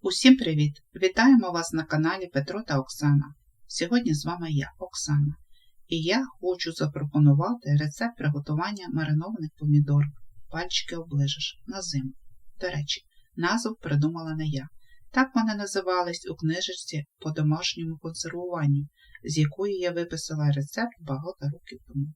Усім привіт! Вітаємо вас на каналі Петро та Оксана. Сьогодні з вами я, Оксана, і я хочу запропонувати рецепт приготування маринованих помідор. Пальчики оближеш на зиму. До речі, назву придумала не я. Так вони називались у книжечці по домашньому консервуванню, з якої я виписала рецепт багато років тому.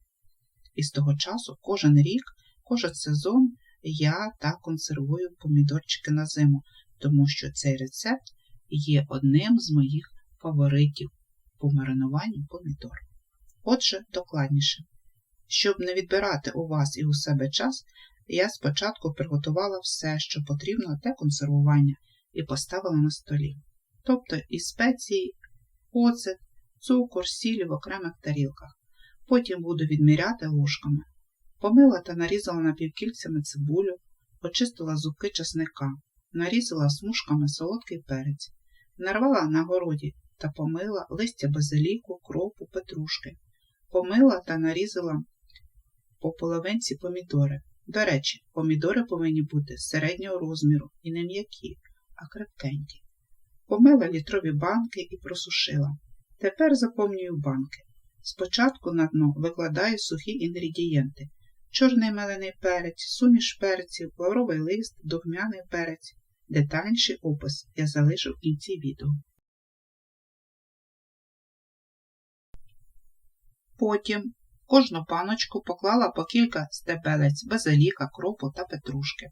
І з того часу кожен рік, кожен сезон я так консервую помідорчики на зиму тому що цей рецепт є одним з моїх фаворитів по маринуванню помідор. Отже, докладніше. Щоб не відбирати у вас і у себе час, я спочатку приготувала все, що потрібно для консервування, і поставила на столі. Тобто і спеції, оцет, цукор, сіль в окремих тарілках. Потім буду відміряти ложками. Помила та нарізала напівкільцями цибулю, очистила зубки часника, нарізала смужками солодкий перець, нарвала на городі та помила листя базиліку, кропу, петрушки, помила та нарізала по половинці помідори. До речі, помідори повинні бути середнього розміру і не м'які, а крепкенькі. Помила літрові банки і просушила. Тепер заповнюю банки. Спочатку на дно викладаю сухі інгредієнти: чорний мелений перець, суміш перців, лавровий лист, духмяний перець, Детальніший опис я залишу в кінці відео. Потім кожну паночку поклала по кілька стебелець базиліка, кропу та петрушки,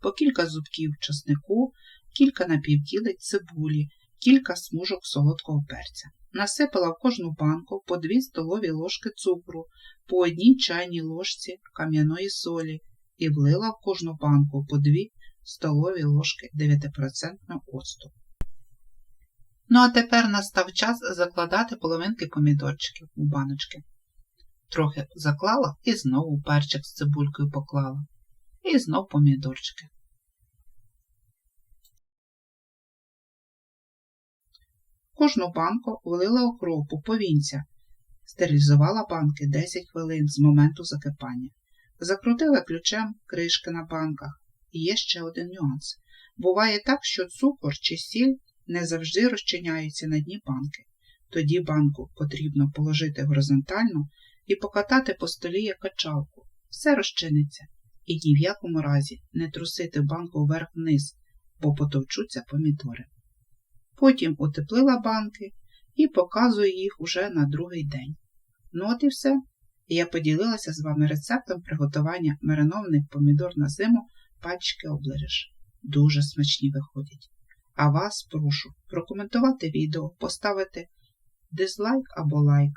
по кілька зубків часнику, кілька напівкілець цибулі, кілька смужок солодкого перця. Насипала в кожну банку по 2 столові ложки цукру, по одній чайній ложці кам'яної солі і влила в кожну банку по 2 столові ложки 9% оцту. Ну, а тепер настав час закладати половинки помідорчиків у баночки. Трохи заклала і знову перчик з цибулькою поклала. І знов помідорчики. Кожну банку влила окропу повінця, стерилізувала банки 10 хвилин з моменту закипання. Закрутила ключем кришки на банках, і є ще один нюанс. Буває так, що цукор чи сіль не завжди розчиняються на дні банки. Тоді банку потрібно положити горизонтально і покатати по столі як качалку. Все розчиниться. І ні в якому разі не трусити банку вверх-вниз, бо потовчуться помідори. Потім утеплила банки і показую їх уже на другий день. Ну от і все. Я поділилася з вами рецептом приготування маринованих помідор на зиму пальчики облереш. Дуже смачні виходять. А вас прошу прокоментувати відео, поставити дизлайк або лайк.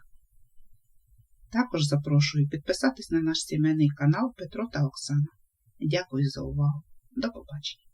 Також запрошую підписатись на наш сімейний канал Петро та Оксана. Дякую за увагу. До побачення!